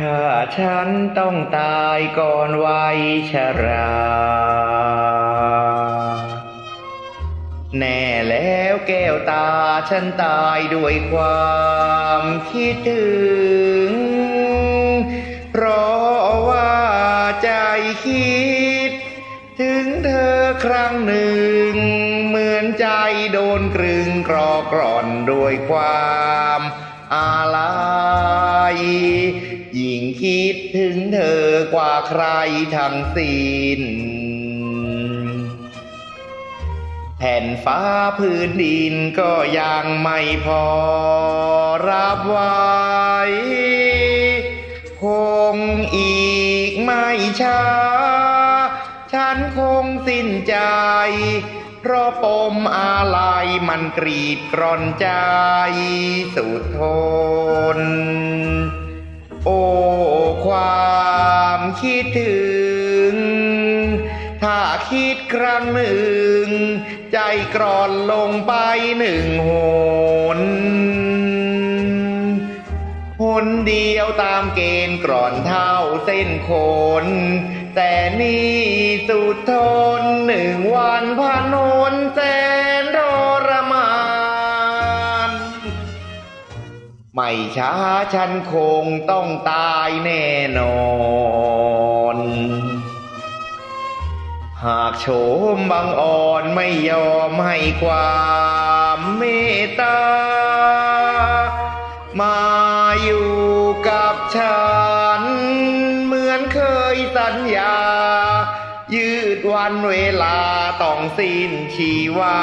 ถ้าฉันต้องตายก่อนวัยชรา แน่แล้วแก้วตาฉันตายด้วยความคิดถึง เพราะว่าใจคิด ถึงเธอครั้งหนึ่ง เหมือนใจโดนกรึงกรอกร่อนด้วยความอา ใครทั้งสิ้น แผ่นฟ้าพื้นดินก็ยังไม่พอรับไว้ คงอีกไม่ช้า ฉันคงสิ้นใจ เพราะปมอาลัยมันกรีดกร่อนใจสุดทน คิดถึง ถ้าคิดครั้งหนึ่ง ใจกรอนลงไปหนึ่งหนหนเดียวตามเกณฑ์กรอนเท่าเส้นขนแต่นี่สุดทนหนึ่งวันผ่านหนแสนทรมาน ไม่ช้าฉันคงต้องตายแน่นอน หากโฉมบังอ่อนไม่ยอมให้ความเมตตา มาอยู่กับฉัน เหมือนเคยสัญญา ยืดวันเวลาต้องสิ้นชีวา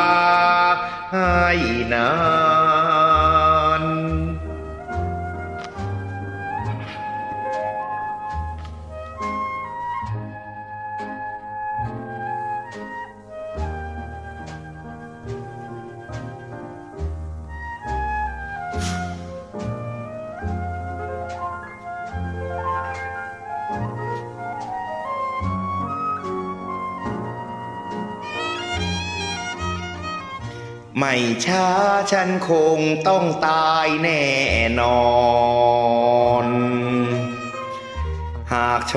ให้นา ไม่ช้าฉันคงต้องตายแน่นอน หากโฉ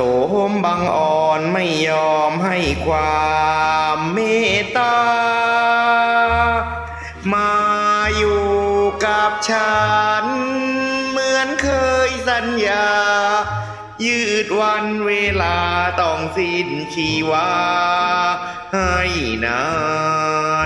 มบังอ่อนไม่ยอมให้ความเมตตา มาอยู่กับฉัน เหมือนเคยสัญญา ยืดวันเวลาต้องสิ้นชีวาให้นาน